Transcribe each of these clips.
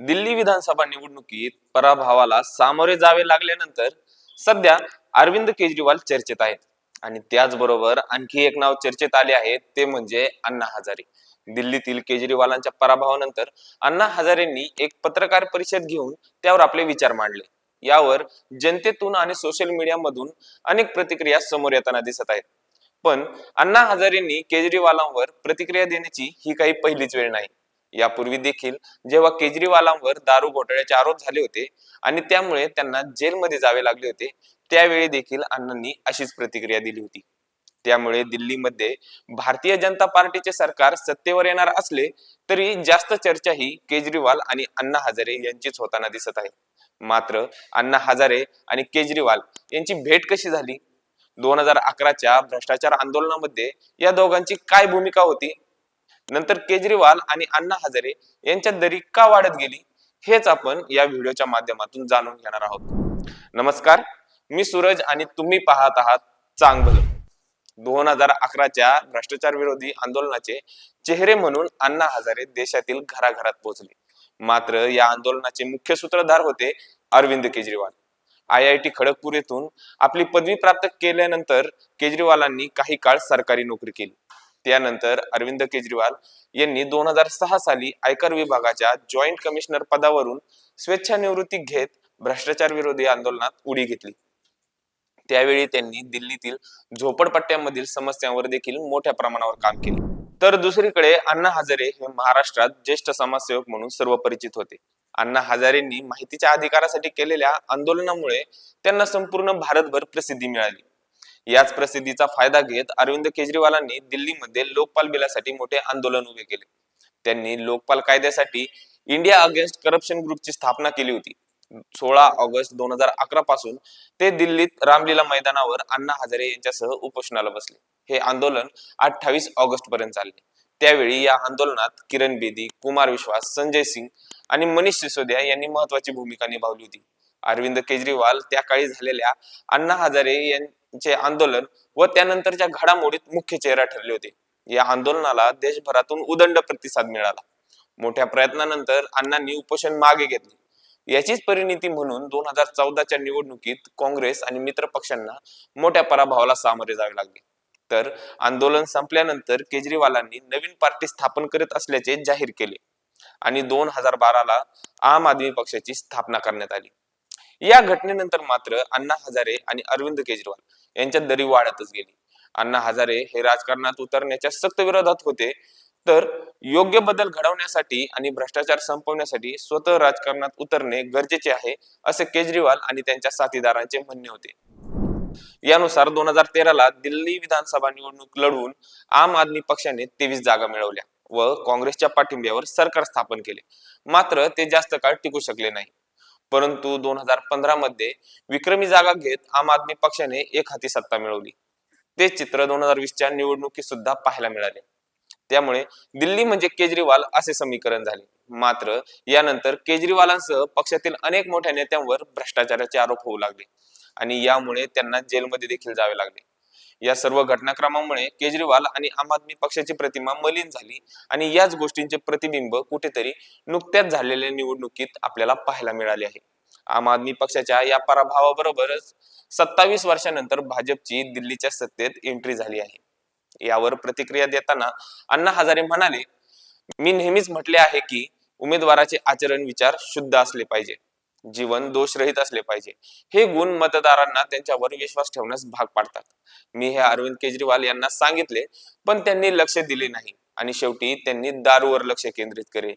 दिल्ली विधानसभा निवडणुकीत पराभवाला सामोरे जावे लागल्यानंतर सध्या अरविंद केजरीवाल चर्चेत आहेत. आणि त्याचबरोबर आणखी एक नाव चर्चेत आले आहे ते म्हणजे अण्णा हजारे. दिल्लीतील केजरीवालांच्या पराभवानंतर अण्णा हजारेंनी एक पत्रकार परिषद घेऊन त्यावर आपले विचार मांडले. यावर जनतेतून आणि सोशल मीडियामधून अनेक प्रतिक्रिया समोर येताना दिसत आहेत. पण अण्णा हजारेंनी केजरीवालांवर प्रतिक्रिया देण्याची ही काही पहिलीच वेळ नाही. यापूर्वी देखील जेव्हा केजरीवालांवर दारू घोटाळ्याचे आरोप झाले होते आणि त्यामुळे त्यांना जेलमध्ये जावे लागले होते त्यावेळी देखील अण्णांनी अशीच प्रतिक्रिया दिली होती. त्यामुळे दिल्लीमध्ये भारतीय जनता पार्टीचे सरकार सत्तेवर येणार असले तरी जास्त चर्चा ही केजरीवाल आणि अण्णा हजारे यांचीच होताना दिसत आहे. मात्र अण्णा हजारे आणि केजरीवाल यांची भेट कशी झाली? दोन हजार अकराच्या भ्रष्टाचार आंदोलनामध्ये या दोघांची काय भूमिका होती? नंतर केजरीवाल आणि अण्णा हजारे यांच्या दरी का वाढत गेली हेच आपण या व्हिडिओच्या माध्यमातून जाणून घेणार आहोत. नमस्कार मी सूरज आणि तुम्ही पाहत आहात चांगभल. दोन हजार अकराच्या भ्रष्टाचार विरोधी आंदोलनाचे चेहरे म्हणून अण्णा हजारे देशातील घराघरात पोहोचले. मात्र या आंदोलनाचे मुख्य सूत्रधार होते Arvind Kejriwal. I I T Kharagpur येथून आपली पदवी प्राप्त केल्यानंतर केजरीवालांनी काही काळ सरकारी नोकरी केली. त्यानंतर अरविंद केजरीवाल यांनी दोन हजार सहा साली आयकर विभागाच्या जॉईंट कमिशनर पदावरून स्वेच्छानिवृत्ती घेत भ्रष्टाचार विरोधी आंदोलनात उडी घेतली. त्यावेळी त्यांनी दिल्लीतील झोपडपट्ट्यांमधील समस्यांवर देखील मोठ्या प्रमाणावर काम केले. तर दुसरीकडे अण्णा हजारे हे महाराष्ट्रात ज्येष्ठ समाजसेवक म्हणून सर्व परिचित होते. अण्णा हजारेंनी माहितीच्या अधिकारासाठी केलेल्या आंदोलनामुळे त्यांना संपूर्ण भारतभर प्रसिद्धी मिळाली. याच प्रसिद्धीचा फायदा घेत अरविंद केजरीवालांनी दिल्लीमध्ये लोकपाल बिलासाठी मोठे आंदोलन उभे केले. त्यांनी लोकपाल कायद्यासाठी इंडिया अगेन्स्ट करप्शन ग्रुपची स्थापना केली होती. सोळा ऑगस्ट दोन हजार अकरा पासून ते दिल्लीत रामलीला मैदानावर अण्णा हजारे यांच्यासह उपोषणाला बसले. हे आंदोलन अठ्ठावीस ऑगस्ट पर्यंत चालले. त्यावेळी या आंदोलनात किरण बेदी कुमार विश्वास संजय सिंग आणि मनीष सिसोदिया यांनी महत्वाची भूमिका निभावली होती. अरविंद केजरीवाल त्या काळी झालेल्या अण्णा हजारे यांचे आंदोलन व त्यानंतरच्या घडामोडीत मुख्य चेहरा ठरले होते. या आंदोलनाला देशभरातून उदंड प्रतिसाद मिळाला. मोठ्या प्रयत्नानंतर अण्णांनी उपोषण मागे घेतले. याचीच परिणिती म्हणून दोन हजार चौदाच्या निवडणुकीत काँग्रेस आणि मित्र पक्षांना मोठ्या पराभवाला सामोरे जावे लागले. तर आंदोलन संपल्यानंतर केजरीवालांनी नवीन पार्टी स्थापन करत असल्याचे जाहीर केले आणि दोन हजार बाराला आम आदमी पक्षाची स्थापना करण्यात आली. या घटनेनंतर मात्र अण्णा हजारे आणि अरविंद केजरीवाल यांच्यात दरी वाढतच गेली. अण्णा हजारे हे राजकारणात उतरण्याच्या सक्त विरोधात होते. तर योग्य बदल घडवण्यासाठी आणि भ्रष्टाचार संपवण्यासाठी स्वतः राजकारणात उतरणे गरजेचे आहे असे केजरीवाल आणि त्यांच्या साथीदारांचे म्हणणे होते. यानुसार दोन हजार तेराला दिल्ली विधानसभा निवडणूक लढवून आम आदमी पक्षाने तेवीस जागा मिळवल्या व काँग्रेसच्या पाठिंब्यावर सरकार स्थापन केले. मात्र ते जास्त काळ टिकू शकले नाही. परंतु दोन हजार पंधरा मध्ये विक्रमी जागा घेत आम आदमी पक्षाने एक हाती सत्ता मिळवली. ते चित्र दोन हजार वीसच्या निवडणुकीत सुद्धा पाहायला मिळाले. त्यामुळे दिल्ली म्हणजे केजरीवाल असे समीकरण झाले. मात्र यानंतर केजरीवालांसह पक्षातील अनेक मोठ्या नेत्यांवर भ्रष्टाचाराचे आरोप होऊ लागले आणि यामुळे त्यांना जेलमध्ये देखील जावे लागले. या सर्व घटनाक्रमामुळे केजरीवाल आणि आम आदमी पक्षाची प्रतिमा मलिन झाली आणि याच गोष्टींचे प्रतिबिंब कुठेतरी नुकत्याच झालेल्या निवडणुकीत आपल्याला पाहायला मिळाले आहे. आम आदमी पक्षाच्या या पराभवाबरोबरच सत्तावीस वर्षानंतर भाजपची दिल्लीच्या सत्तेत एंट्री झाली आहे. यावर प्रतिक्रिया देताना अण्णा हजारे म्हणाले मी नेहमीच म्हटले आहे की उमेदवाराचे आचरण विचार शुद्ध असले पाहिजे. जीवन दोषरहित असले पाहिजे. हे गुण मतदारांना त्यांच्यावर विश्वास ठेवण्यास भाग पाडतात. मी हे अरविंद केजरीवाल यांना सांगितले पण त्यांनी लक्ष दिले नाही आणि शेवटी त्यांनी दारूवर लक्ष केंद्रित करे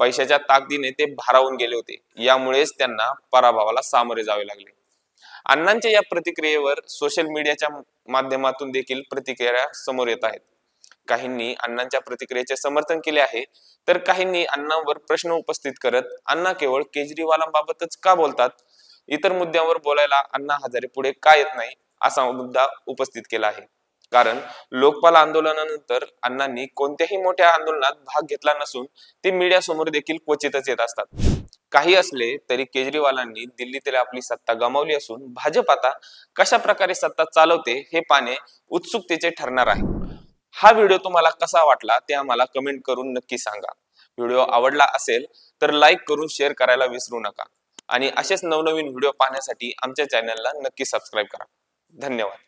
पैशाच्या ताकदीने ते भारावून गेले होते. यामुळेच त्यांना पराभवाला सामोरे जावे लागले. अण्णांच्या या प्रतिक्रियेवर सोशल मीडियाच्या माध्यमातून देखील प्रतिक्रिया समोर येत आहेत. काहींनी अण्णांच्या प्रतिक्रियेचे समर्थन केले आहे. तर काहींनी अण्णांवर प्रश्न उपस्थित करत अण्णा केवळ केजरीवालांबाबतच का बोलतात? इतर मुद्द्यांवर बोलायला अण्णा हजारे पुढे का येत नाही? असा मुद्दा उपस्थित केला आहे. कारण लोकपाल आंदोलनानंतर अण्णांनी कोणत्याही मोठ्या आंदोलनात भाग घेतला नसून ते मीडिया समोर देखील क्वचितच येत असतात. काही असले तरी केजरीवालांनी दिल्लीतील आपली सत्ता गमावली असून भाजप आता कशा प्रकारे सत्ता चालवते हे पाहणे उत्सुकतेचे ठरणार आहे. हा व्हिडिओ तुम्हाला कसा वाटला ते आम्हाला कमेंट करून नक्की सांगा. व्हिडिओ आवडला असेल तर लाईक करून शेअर करायला विसरू नका. आणि असेच नवनवीन व्हिडिओ पाहण्यासाठी आमच्या चॅनलला नक्की सबस्क्राईब करा. धन्यवाद.